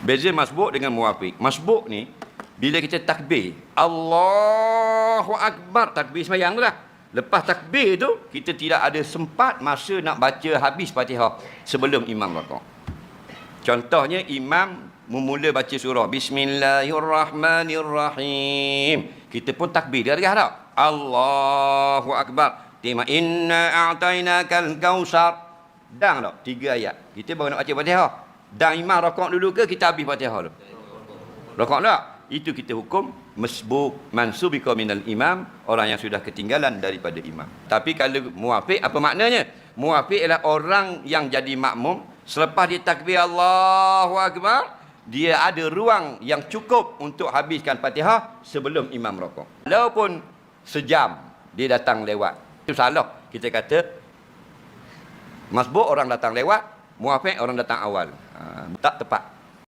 Beza masbuk dengan muafiq. Masbuk ni bila kita takbir, Allahu akbar takbir sembahyang tu lah. Lepas takbir tu kita tidak ada sempat masa nak baca habis Fatihah sebelum imam rakaat. Contohnya imam memula baca surah Bismillahirrahmanirrahim. Kita pun takbir dia tak? Allahu akbar. Tema inna a'tainakal kausar. Dang tak? Tiga ayat. Kita baru nak baca Fatihah. Dan imam rakaat dulu ke kita habis Fatihah dulu? Rakaat tak? Itu kita hukum mesbuk mansubika minal imam orang yang sudah ketinggalan daripada imam. Tapi kalau muafiq apa maknanya? Muafiq ialah orang yang jadi makmum selepas dia takbir Allahu akbar dia ada ruang yang cukup untuk habiskan Fatihah sebelum imam rakaat. Walaupun sejam dia datang lewat. Itu salah. Kita kata masbuk orang datang lewat, muafiq orang datang awal. Ha, tak tepat.